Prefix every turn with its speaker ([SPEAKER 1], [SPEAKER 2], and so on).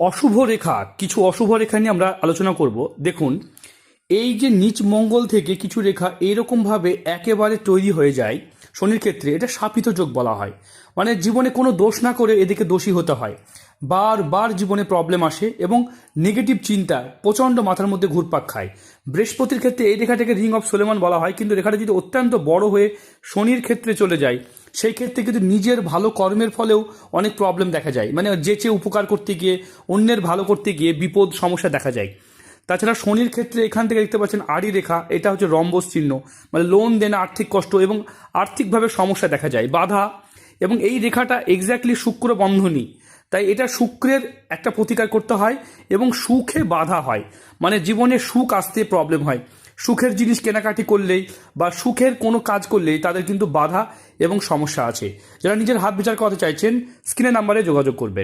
[SPEAKER 1] অশুভ রেখা, কিছু অশুভ রেখা নিয়ে আমরা আলোচনা করব। দেখুন, এই যে নিচ মঙ্গল থেকে কিছু রেখা এইরকমভাবে একেবারে তৈরি হয়ে যায়, শনির ক্ষেত্রে এটা শাপিত যোগ বলা হয়। মানে জীবনে কোনো দোষ না করে এদিকে দোষী হতে হয়। বারবার জীবনে প্রবলেম আসে এবং নেগেটিভ চিন্তা প্রচণ্ড মাথার মধ্যে ঘুরপাক খায়। বৃহস্পতির ক্ষেত্রে এই রেখাটাকে রিং অফ সোলেমান বলা হয়, কিন্তু রেখাটা যদি অত্যন্ত বড় হয়ে শনির ক্ষেত্রে চলে যায় সেই ক্ষেত্রে কিন্তু নিজের ভালো কর্মের ফলেও অনেক প্রবলেম দেখা যায়। মানে যে চেয়ে উপকার করতে গিয়ে, অন্যের ভালো করতে গিয়ে বিপদ সমস্যা দেখা যায়। তাছাড়া শনির ক্ষেত্রে এখান থেকে দেখতে পাচ্ছেন আড়ি রেখা, এটা হচ্ছে রম্বস চিহ্ন। মানে লোন দেনা আর্থিক কষ্ট এবং আর্থিকভাবে সমস্যা দেখা যায়, বাধা। এবং এই রেখাটা এক্স্যাক্টলি শুক্র বন্ধনী। তাই এটা শুক্রের একটা প্রতিকার করতে হয় এবং সুখে বাধা হয়। মানে জীবনে সুখ আসতে প্রবলেম হয়। সুখের জিনিস কেনাকাটি করলেই বা সুখের কোনো কাজ করলেই তাদের কিন্তু বাধা এবং সমস্যা আছে। যারা নিজের হাত বিচার করতে চাইছেন স্ক্রিনের নাম্বারে যোগাযোগ করবেন।